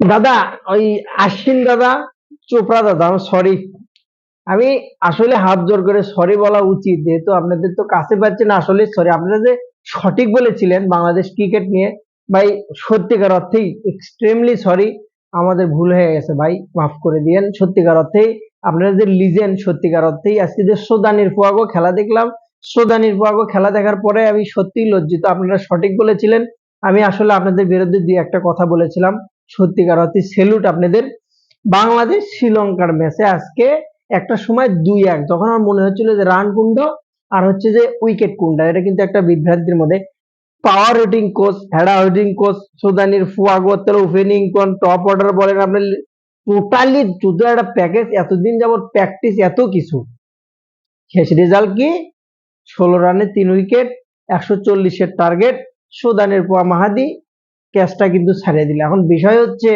দাদা, ওই আশ্বিন দাদা, চোপড়া দাদা সরি আমি আসলে হাত জোর করে সরি বলা উচিত, যেহেতু আপনাদের তো কাছে পাচ্ছেন আসলে সরি আপনারা যে সঠিক বলেছিলেন বাংলাদেশ ক্রিকেট নিয়ে, ভাই, সত্যিকার অর্থেই এক্সট্রিমলি সরি আমাদের ভুল হয়ে গেছে ভাই, মাফ করে দিয়েন। সত্যিকার অর্থেই আপনারা যে লিজেন্ড সত্যিকার অর্থেই আজকে যে সোদানির পোয়াগো খেলা দেখলাম, সোদানির পোয়াগো খেলা দেখার পরে আমি সত্যিই লজ্জিত। আপনারা সঠিক বলেছিলেন আমি আসলে আপনাদের বিরুদ্ধে দুই একটা কথা বলেছিলাম। সত্যিকার অর্থে সেলুট আপনাদের। বাংলাদেশ শ্রীলঙ্কার ম্যাচে আজকে একটা সময় দুই এক। যখন আমার মনে হচ্ছিল যে রান কুণ্ড আর হচ্ছে যে উইকেট কুন্ডা এটা কিন্তু একটা বিভ্রান্তির মধ্যে। Power hitting coach head hitting coach সুদানির ফুয়াগোত্তর ওপেনিং কোন টপ অর্ডার বলেন আপনি। টোটালি যুদ্ধ, একটা প্যাকেজ এতদিন যাবত প্র্যাকটিস এত কিছু। শেষ রেজাল্ট কি? ষোলো রানে তিন উইকেট একশো চল্লিশের টার্গেট সুদানের পোয়া মাহাদি, ক্যাচটা কিন্তু ছাড়িয়ে দিলে। এখন বিষয় হচ্ছে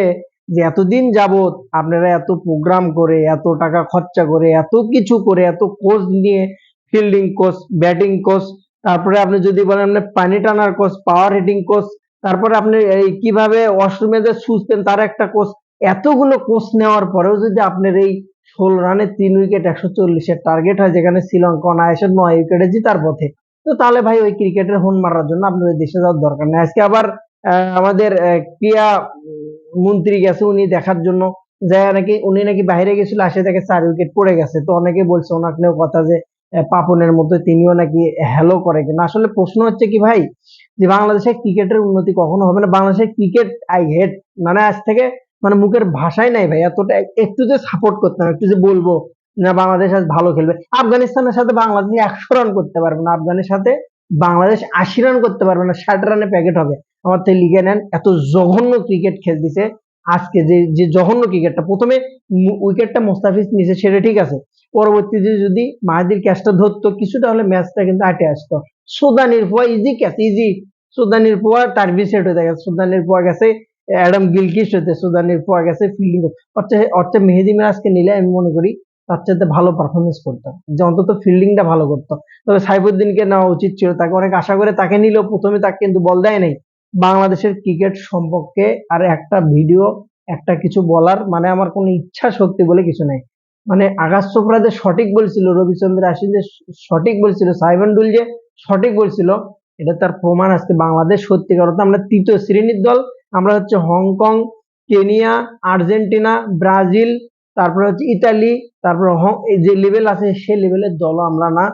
যে এতদিন যাবত আপনারা এত প্রোগ্রাম করে, এত টাকা খরচা করে, এত কিছু করে, এত কোচ নিয়ে ফিল্ডিং কোচ ব্যাটিং কোচ তারপরে আপনি যদি বলেন আপনি পানি টানার কোচ পাওয়ার হিটিং কোচ তারপরে আপনি এই কীভাবে যে সুস্থেন তার একটা কোচ এতগুলো কোচ নেওয়ার পরেও যদি আপনার এই ষোলো রানে তিন উইকেট একশো চল্লিশের টার্গেট হয়, যেখানে শ্রীলঙ্কা অনায়াসে নয় উইকেটে জিতার পথে তো তাহলে ভাই ওই ক্রিকেটের হুন মারার জন্য আপনার ওই দেশে যাওয়ার দরকার নেই। আজকে আবার আমাদের ক্রিয়া মন্ত্রী গেছে উনি দেখার জন্য। যায় নাকি, উনি নাকি বাইরে গেছিল, আসে দেখে চার উইকেট পড়ে গেছে। তো অনেকে বলছে ওনাকে নিয়েও কথা যে পাপনের মতো তিনিও নাকি হ্যালো করে কিনা। আসলে প্রশ্ন হচ্ছে কি ভাই, যে বাংলাদেশের ক্রিকেটের উন্নতি কখনো হবে না। বাংলাদেশের ক্রিকেট আই হেট মানে আজ থেকে মানে মুখের ভাষাই নাই ভাই। এতটা, একটু যে সাপোর্ট করতাম একটু যে বলব না, বাংলাদেশ আজ ভালো খেলবে। আফগানিস্তানের সাথে বাংলাদেশ একশো রান করতে পারবে না। আফগানের সাথে বাংলাদেশ আশি রান করতে পারবে না। ষাট রানে প্যাকেট হবে। আমার থেকে লিখে নেন, এত জঘন্য ক্রিকেট খেল দিছে আজকে যে যে জঘন্য ক্রিকেটটা প্রথমে উইকেটটা মোস্তাফিজ নিচে সেটা ঠিক আছে। পরবর্তীতে যদি মাহাদির ক্যাচটা ধরতো কিছুটা হলে ম্যাচটা কিন্তু আটে আসতো। সুদানির পোয়া ইজি ক্যাচ ইজি সুদানির পোয়া তার সেট হয়ে গেছে। সুদানির পোয়া গেছে, অ্যাডাম গিলকিস্ট হতে সুদানির পোয়া গেছে ফিল্ডিং অর্থাৎ অর্থাৎ মেহেদি মিরাজকে নিলে আমি মনে করি তার চাইতে ভালো পারফরমেন্স করতো যে অন্তত ফিল্ডিংটা ভালো করতো। তবে সাইফুদ্দিনকে নেওয়া উচিত ছিল, তাকে অনেক আশা করে তাকে নিলেও প্রথমে তাকে কিন্তু বল দেয় নাই। বাংলাদেশের ক্রিকেট সম্পর্কে আর একটা ভিডিও একটা কিছু বলার মানে আমার কোনো ইচ্ছা শক্তি বলে কিছু নাই। মানে আকাশ চোপড়া যে সঠিক বলছিল, রবিচন্দ্র আশ্বিন যে সঠিক বলছিল সাইবান্ডুল যে সঠিক বলছিল, এটা তার প্রমাণ আজকে বাংলাদেশ সত্যিকার অর্থে আমরা তৃতীয় শ্রেণির দল। আমরা হচ্ছে হংকং, কেনিয়া, আর্জেন্টিনা, ব্রাজিল তারপরে হচ্ছে ইতালি, তারপরে যে লেভেল আছে সে লেভেলের দলও আমরা না।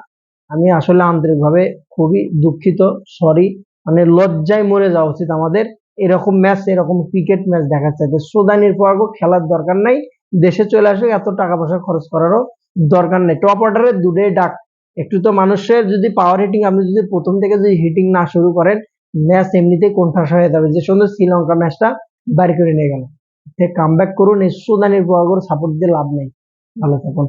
আমি আসলে আন্তরিকভাবে খুবই দুঃখিত সরি মানে লজ্জায় মরে যাওয়া উচিত আমাদের। এরকম ম্যাচ এরকম ক্রিকেট ম্যাচ দেখার চাইতে। সুদানির পোয়াগো খেলার দরকার নাই। দেশে চলে আসুক, এত টাকা পয়সা খরচ করারও দরকার নেই। টপ অর্ডারে দুটোই ডাক। একটু তো মানুষের যদি পাওয়ার হিটিং আপনি যদি প্রথম থেকে যদি হিটিং না শুরু করেন ম্যাচ এমনিতেই কোণঠাসা হয়ে যাবে। যে সুন্দর শ্রীলঙ্কা ম্যাচটা বাড়ি করে নিয়ে গেল। কাম ব্যাক করুন এসো পোয়াগোর সাপোর্ট দিয়ে লাভ নেই। ভালো থাকুন।